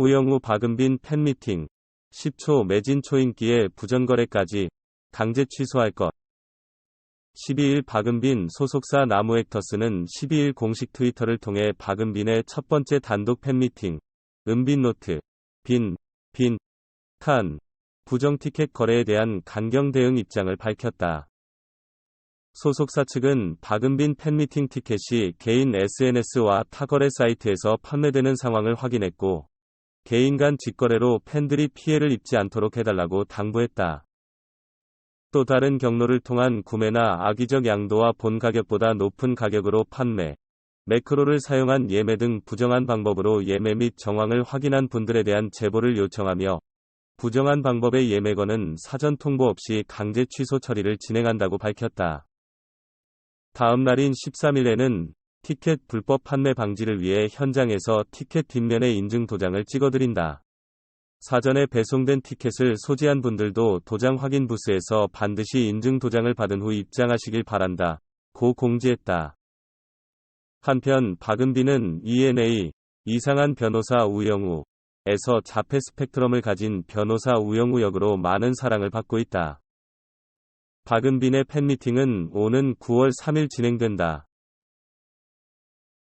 우영우 박은빈 팬미팅. 10초 매진 초인기에 부정거래까지 강제 취소할 것. 12일 박은빈 소속사 나무액터스는 12일 공식 트위터를 통해 박은빈의 첫 번째 단독 팬미팅. 은빈노트. 빈, 빈, 칸. 부정 티켓 거래에 대한 강경 대응 입장을 밝혔다. 소속사 측은 박은빈 팬미팅 티켓이 개인 SNS와 타거래 사이트에서 판매되는 상황을 확인했고, 개인 간 직거래로 팬들이 피해를 입지 않도록 해달라고 당부했다. 또 다른 경로를 통한 구매나 악의적 양도와 본 가격보다 높은 가격으로 판매, 매크로를 사용한 예매 등 부정한 방법으로 예매 및 정황을 확인한 분들에 대한 제보를 요청하며 부정한 방법의 예매건은 사전 통보 없이 강제 취소 처리를 진행한다고 밝혔다. 다음 날인 13일에는 티켓 불법 판매 방지를 위해 현장에서 티켓 뒷면에 인증 도장을 찍어드린다. 사전에 배송된 티켓을 소지한 분들도 도장 확인 부스에서 반드시 인증 도장을 받은 후 입장하시길 바란다. 고 공지했다. 한편 박은빈은 ENA 이상한 변호사 우영우 에서 자폐 스펙트럼을 가진 변호사 우영우 역으로 많은 사랑을 받고 있다. 박은빈의 팬미팅은 오는 9월 3일 진행된다.